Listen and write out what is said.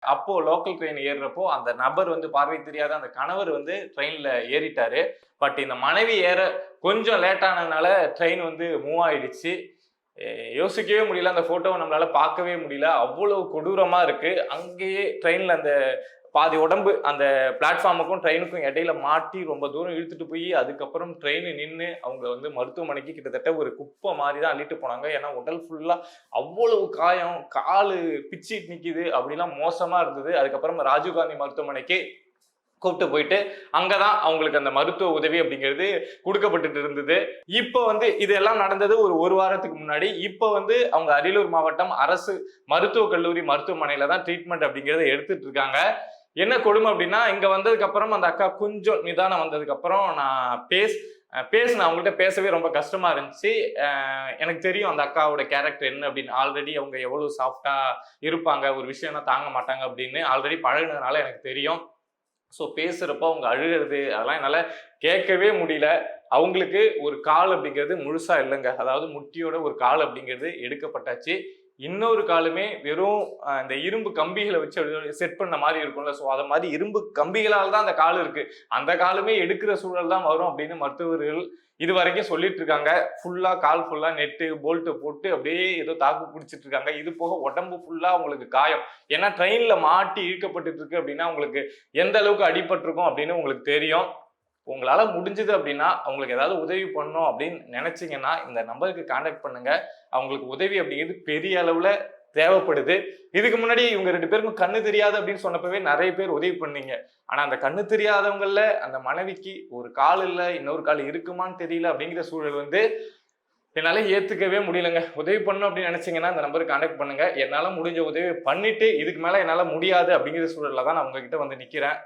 அப்போ local train ஏறுறப்போ அந்த நபர் வந்து பார்வை தெரியாத அந்த கணவர் வந்து ட்ரெயின்ல ஏறிட்டாரு. பட் இந்த மனைவி ஏற கொஞ்சம் லேட் ஆனதுனால ட்ரெயின் வந்து மூவ் ஆயிடுச்சு. யோசிக்கவே முடியல. அந்த போட்டோவை நம்மளால பார்க்கவே முடியல. அவ்வளவு கொடூரமா இருக்கு. அங்கேயே ட்ரெயின்ல அந்த பாதி உடம்பு அந்த பிளாட்ஃபார்முக்கும் ட்ரெயினுக்கும் இடையில மாட்டி ரொம்ப தூரம் இழுத்துட்டு போய் அதுக்கப்புறம் ட்ரெயின் நின்று அவங்க வந்து மருத்துவமனைக்கு கிட்டத்தட்ட ஒரு குப்பை மாதிரி தான் அள்ளிட்டு போனாங்க. ஏன்னா உடல் ஃபுல்லா அவ்வளவு காயம் காலு பிச்சிட்டு நிக்குது அப்படிலாம் மோசமா இருந்தது. அதுக்கப்புறம் ராஜீவ்காந்தி மருத்துவமனைக்கு கூப்பிட்டு போயிட்டு அங்கதான் அவங்களுக்கு அந்த மருத்துவ உதவி அப்படிங்கிறது கொடுக்கப்பட்டுட்டு இருந்தது. இப்போ வந்து இதெல்லாம் நடந்தது ஒரு ஒரு வாரத்துக்கு முன்னாடி. இப்போ வந்து அவங்க அரியலூர் மாவட்டம் அரசு மருத்துவக் கல்லூரி மருத்துவமனையில தான் ட்ரீட்மெண்ட் அப்படிங்கிறத எடுத்துட்டு இருக்காங்க. என்ன கொடுமை அப்படின்னா இங்க வந்ததுக்கு அப்புறம் அந்த அக்கா கொஞ்சம் நிதானம் வந்ததுக்கு அப்புறம் நான் பேஸ் அஹ் பேசினேன். அவங்கள்ட்ட பேசவே ரொம்ப கஷ்டமா இருந்துச்சு. எனக்கு தெரியும் அந்த அக்காவோட கேரக்டர் என்ன அப்படின்னு. ஆல்ரெடி அவங்க எவ்வளவு சாஃப்டா இருப்பாங்க ஒரு விஷயம்னா தாங்க மாட்டாங்க அப்படின்னு ஆல்ரெடி பழகுனதுனால எனக்கு தெரியும். ஸோ பேசுறப்போ அவங்க அழுகிறது அதெல்லாம் என்னால் கேட்கவே முடியல. அவங்களுக்கு ஒரு கால் அப்படிங்கிறது முழுசா இல்லைங்க. அதாவது முட்டியோட ஒரு கால் அப்படிங்கிறது எடுக்கப்பட்டாச்சு. இன்னொரு காலுமே வெறும் அந்த இந்த இரும்பு கம்பிகளை வச்சு செட் பண்ண மாதிரி இருக்கும்ல. ஸோ அதை மாதிரி இரும்பு கம்பிகளால் தான் அந்த கால் இருக்கு. அந்த காலுமே எடுக்கிற சூழல் தான் வரும் அப்படின்னு மருத்துவர்கள் இது வரைக்கும் சொல்லிட்டு இருக்காங்க. ஃபுல்லா கால் ஃபுல்லா நெட்டு போல்ட்டு போட்டு அப்படியே ஏதோ தாக்கு பிடிச்சிட்டு இருக்காங்க. இது போக உடம்பு ஃபுல்லா உங்களுக்கு காயம். ஏன்னா ட்ரெயின்ல மாட்டி இழுக்கப்பட்டு இருக்கு அப்படின்னா உங்களுக்கு எந்த அளவுக்கு அடிபட்டிருக்கும் அப்படின்னு உங்களுக்கு தெரியும். உங்களால் முடிஞ்சது அப்படின்னா அவங்களுக்கு ஏதாவது உதவி பண்ணோம் அப்படின்னு நினச்சிங்கன்னா இந்த நம்பருக்கு காண்டாக்ட் பண்ணுங்கள் அவங்களுக்கு உதவி அப்படிங்கிறது பெரிய அளவில் தேவைப்படுது. இதுக்கு முன்னாடி இவங்க ரெண்டு பேருக்கும் கண்ணு தெரியாது அப்படின்னு சொன்னப்பவே நிறைய பேர் உதவி பண்ணீங்க. ஆனா அந்த கண்ணு தெரியாதவங்களில் அந்த மனைவிக்கு ஒரு கால் இல்லை இன்னொரு கால் இருக்குமான்னு தெரியல அப்படிங்கிற சூழல் வந்து என்னால் ஏற்றுக்கவே முடியலங்க. உதவி பண்ணணும் அப்படின்னு நினச்சிங்கன்னா அந்த நம்பருக்கு காண்டாக்ட் பண்ணுங்கள் என்னால் முடிஞ்ச உதவி பண்ணிவிட்டு இதுக்கு மேலே என்னால் முடியாது அப்படிங்கிற சூழலில் தான் நான் உங்ககிட்ட வந்து நிற்கிறேன்